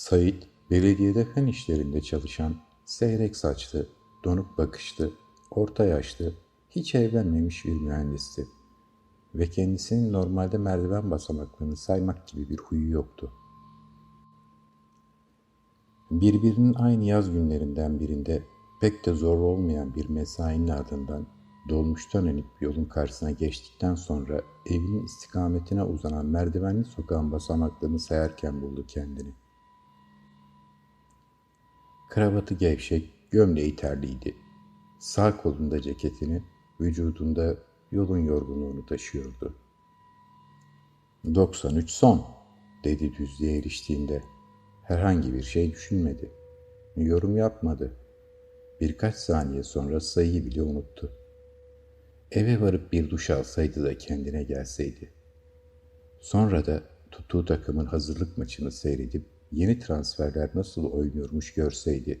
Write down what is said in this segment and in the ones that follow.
Sait, belediyede fen işlerinde çalışan, seyrek saçlı, donuk bakışlı, orta yaşlı, hiç evlenmemiş bir mühendisti. Ve kendisinin normalde merdiven basamaklarını saymak gibi bir huyu yoktu. Birbirinin aynı yaz günlerinden birinde pek de zor olmayan bir mesainin ardından dolmuştan inip yolun karşısına geçtikten sonra evinin istikametine uzanan merdivenli sokağın basamaklarını sayarken buldu kendini. Kravatı gevşek, gömleği terliydi. Sağ kolunda ceketini, vücudunda yolun yorgunluğunu taşıyordu. 93 son, dedi düzlüğe eriştiğinde. Herhangi bir şey düşünmedi. Yorum yapmadı. Birkaç saniye sonra sayıyı bile unuttu. Eve varıp bir duş alsaydı da kendine gelseydi. Sonra da tuttuğu takımın hazırlık maçını seyredip yeni transferler nasıl oynuyormuş görseydi.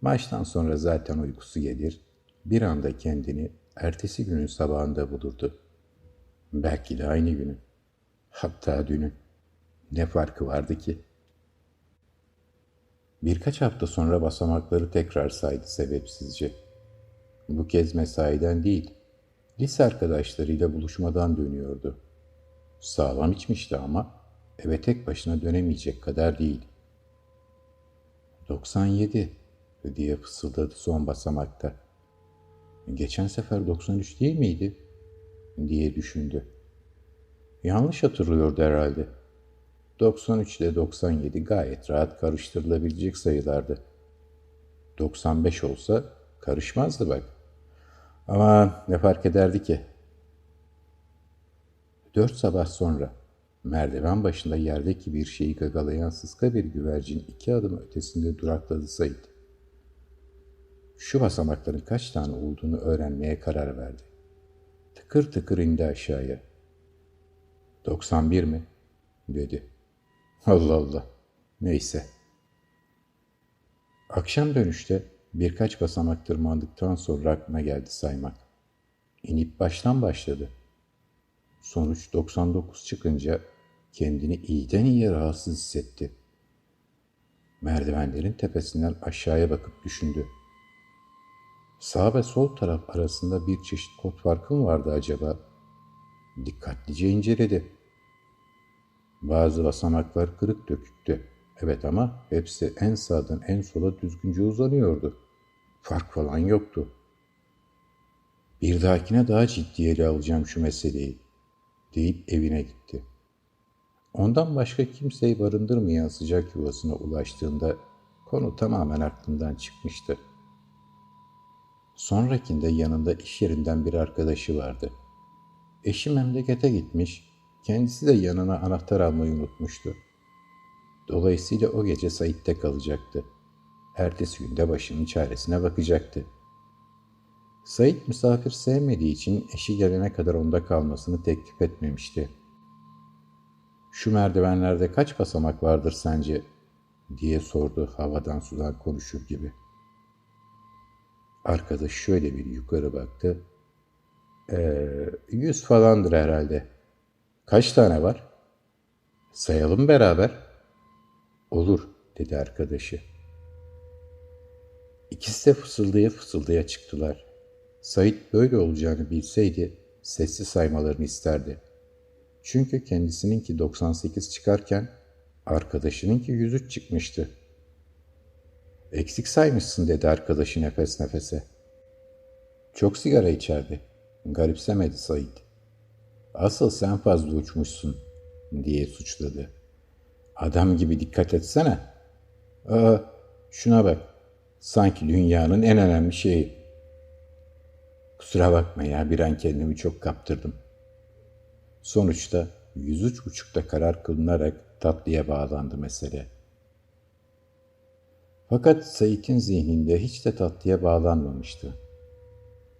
Maçtan sonra zaten uykusu gelir, bir anda kendini ertesi günün sabahında bulurdu. Belki de aynı günün. Hatta dünün. Ne farkı vardı ki? Birkaç hafta sonra basamakları tekrar saydı sebepsizce. Bu kez mesaiden değil, lise arkadaşlarıyla buluşmadan dönüyordu. Sağlam içmişti ama eve tek başına dönemeyecek kadar değil. 97 diye fısıldadı son basamakta. Geçen sefer 93 değil miydi? diye düşündü. Yanlış hatırlıyordu herhalde. 93 ile 97 gayet rahat karıştırılabilecek sayılardı. 95 olsa karışmazdı bak. Ama ne fark ederdi ki? Dört sabah sonra merdiven başında yerdeki bir şeyi gagalayan sıska bir güvercin iki adım ötesinde durakladı Sait. Şu basamakların kaç tane olduğunu öğrenmeye karar verdi. Tıkır tıkır indi aşağıya. 91 mi? dedi. Allah Allah. Neyse. Akşam dönüşte birkaç basamak tırmandıktan sonra aklına geldi saymak. İnip baştan başladı. Sonuç 99 çıkınca kendini iyiden iyiye rahatsız hissetti. Merdivenlerin tepesinden aşağıya bakıp düşündü. Sağ ve sol taraf arasında bir çeşit kod farkı mı vardı acaba? Dikkatlice inceledi. Bazı basamaklar kırık döküktü. Evet ama hepsi en sağdan en sola düzgünce uzanıyordu. Fark falan yoktu. Bir dahakine daha ciddiye ele alacağım şu meseleyi deyip evine gitti. Ondan başka kimseyi barındırmayan sıcak yuvasına ulaştığında konu tamamen aklından çıkmıştı. Sonrakinde yanında iş yerinden bir arkadaşı vardı. Eşi memlekete gitmiş, kendisi de yanına anahtar almayı unutmuştu. Dolayısıyla o gece Sait'te kalacaktı. Ertesi günde başının çaresine bakacaktı. Sait misafir sevmediği için eşi gelene kadar onda kalmasını teklif etmemişti. Şu merdivenlerde kaç basamak vardır sence? diye sordu havadan sudan konuşur gibi. Arkadaş şöyle bir yukarı baktı. Ee, yüz falandır herhalde. Kaç tane var? Sayalım beraber. Olur dedi arkadaşı. İkisi de fısıldaya fısıldaya çıktılar. Sait böyle olacağını bilseydi sessiz saymalarını isterdi. Çünkü kendisininki 98 çıkarken arkadaşınınki 103 çıkmıştı. Eksik saymışsın dedi arkadaşı nefes nefese. Çok sigara içerdi. Garipsemedi Sait. Asıl sen fazla uçmuşsun diye suçladı. Adam gibi dikkat etsene. Aa, şuna bak. Sanki dünyanın en önemli şeyi. Kusura bakma ya bir an kendimi çok kaptırdım. Sonuçta yüz üç buçukta karar kılınarak tatlıya bağlandı mesele. Fakat Sait'in zihninde hiç de tatlıya bağlanmamıştı.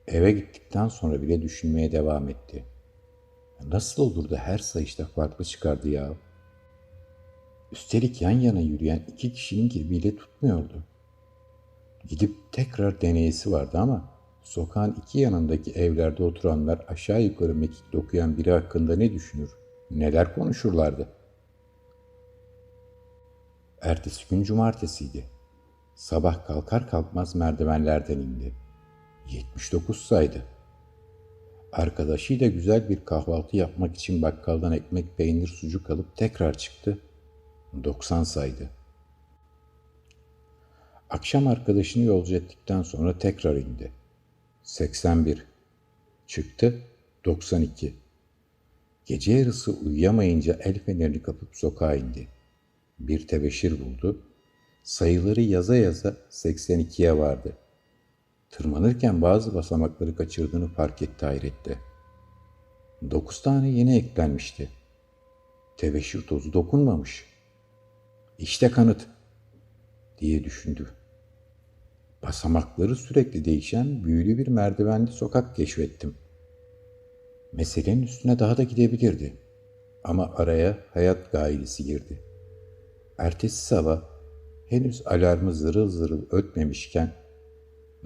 Eve gittikten sonra bile düşünmeye devam etti. Nasıl olur da her sayışta farklı çıkardı ya? Üstelik yan yana yürüyen iki kişinin gibi tutmuyordu. Gidip tekrar deneyesi vardı ama sokağın iki yanındaki evlerde oturanlar aşağı yukarı mekik okuyan biri hakkında ne düşünür, neler konuşurlardı? Ertesi gün cumartesiydi. Sabah kalkar kalkmaz merdivenlerden indi. 79 saydı. Arkadaşıyla güzel bir kahvaltı yapmak için bakkaldan ekmek, peynir, sucuk alıp tekrar çıktı. 90 saydı. Akşam arkadaşını yolcu ettikten sonra tekrar indi. 81. Çıktı. 92. Gece yarısı uyuyamayınca el fenerini kapıp sokağa indi. Bir tebeşir buldu. Sayıları yaza yaza 82'ye vardı. Tırmanırken bazı basamakları kaçırdığını fark etti hayrette. Dokuz tane yeni eklenmişti. Tebeşir tozu dokunmamış. İşte kanıt diye düşündü. Basamakları sürekli değişen büyülü bir merdivenli sokak keşfettim. Meselenin üstüne daha da gidebilirdi. Ama araya hayat gailesi girdi. Ertesi sabah henüz alarmı zırıl zırıl ötmemişken,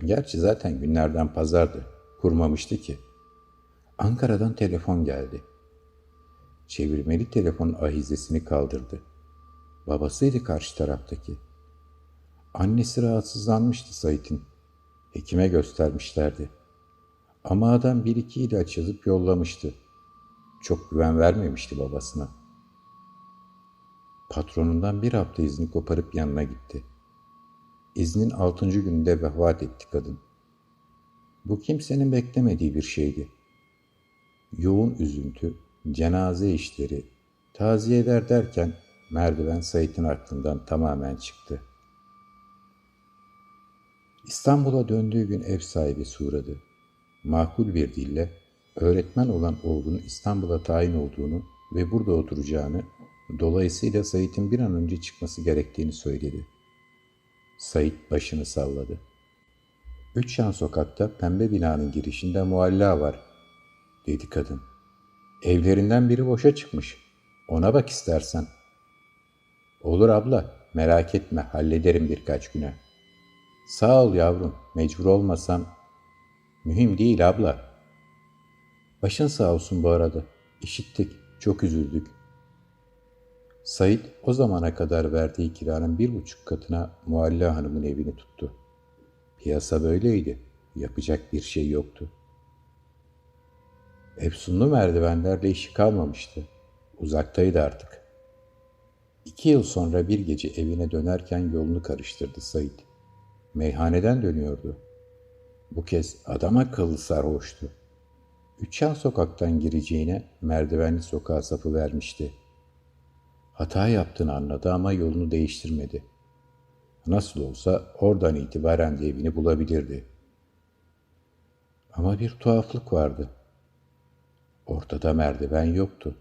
gerçi zaten günlerden pazardı, kurmamıştı ki. Ankara'dan telefon geldi. Çevirmeli telefon ahizesini kaldırdı. Babasıydı karşı taraftaki. Annesi rahatsızlanmıştı Sait'in. Hekime göstermişlerdi. Ama adam bir iki ilaç yazıp yollamıştı. Çok güven vermemişti babasına. Patronundan bir hafta izni koparıp yanına gitti. İznin altıncı gününde vefat etti kadın. Bu kimsenin beklemediği bir şeydi. Yoğun üzüntü, cenaze işleri, taziyeler derken merdiven Sait'in aklından tamamen çıktı. İstanbul'a döndüğü gün ev sahibi uğradı. Makul bir dille öğretmen olan oğlunun İstanbul'a tayin olduğunu ve burada oturacağını, dolayısıyla Sait'in bir an önce çıkması gerektiğini söyledi. Sait başını salladı. Üç yan sokakta pembe binanın girişinde mualla var, dedi kadın. Evlerinden biri boşa çıkmış. Ona bak istersen. Olur abla, merak etme, hallederim birkaç güne. Sağ ol yavrum, mecbur olmasam. Mühim değil abla. Başın sağ olsun bu arada. İşittik, çok üzüldük. Said o zamana kadar verdiği kiranın bir buçuk katına Mualla Hanım'ın evini tuttu. Piyasa böyleydi. Yapacak bir şey yoktu. Efsunlu merdivenlerle işi kalmamıştı. Uzaktaydı artık. İki yıl sonra bir gece evine dönerken yolunu karıştırdı Said. Meyhaneden dönüyordu. Bu kez adam akıllı sarhoştu. Üçen sokaktan gireceğine merdivenli sokağa sapı vermişti. Hata yaptığını anladı ama yolunu değiştirmedi. Nasıl olsa oradan itibaren de evini bulabilirdi. Ama bir tuhaflık vardı. Ortada merdiven yoktu.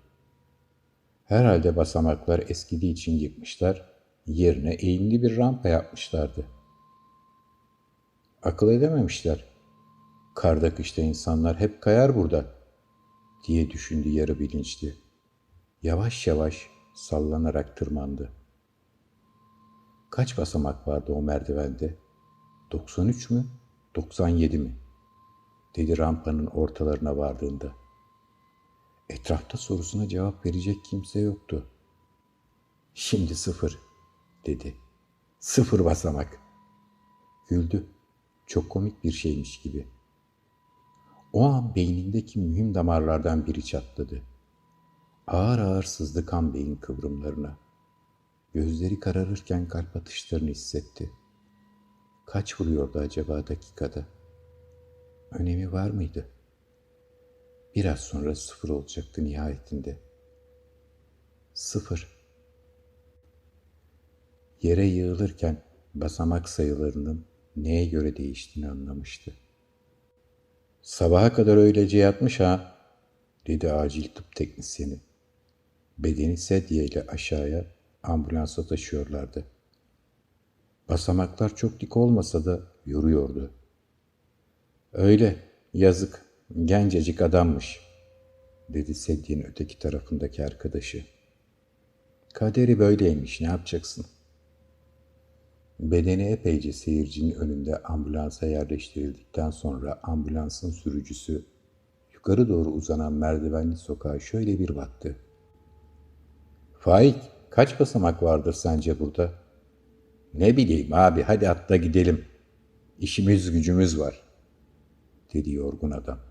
Herhalde basamaklar eskidiği için yıkmışlar, yerine eğimli bir rampa yapmışlardı. Akıl edememişler. Karda kışta insanlar hep kayar burada, diye düşündü yarı bilinçli. Yavaş yavaş sallanarak tırmandı. Kaç basamak vardı o merdivende? 93 mü? 97 mi? dedi rampanın ortalarına vardığında. Etrafta sorusuna cevap verecek kimse yoktu. Şimdi sıfır, dedi. Sıfır basamak. Güldü. Çok komik bir şeymiş gibi. O an beynindeki mühim damarlardan biri çatladı. Ağır ağır sızdı kan beyin kıvrımlarına. Gözleri kararırken kalp atışlarını hissetti. Kaç vuruyordu acaba dakikada? Önemi var mıydı? Biraz sonra sıfır olacaktı nihayetinde. Sıfır. Yere yığılırken basamak sayılarının neye göre değiştiğini anlamıştı. Sabaha kadar öylece yatmış ha, dedi acil tıp teknisyeni. Bedeni sedye ile aşağıya ambulansa taşıyorlardı. Basamaklar çok dik olmasa da yoruyordu. Öyle, yazık, gencecik adammış, dedi sedyenin öteki tarafındaki arkadaşı. Kaderi böyleymiş, ne yapacaksın? Bedeni epeyce seyircinin önünde ambulansa yerleştirildikten sonra ambulansın sürücüsü yukarı doğru uzanan merdivenli sokağa şöyle bir baktı. Faik, kaç basamak vardır sence burada? Ne bileyim abi hadi atla gidelim. İşimiz gücümüz var, dedi yorgun adam.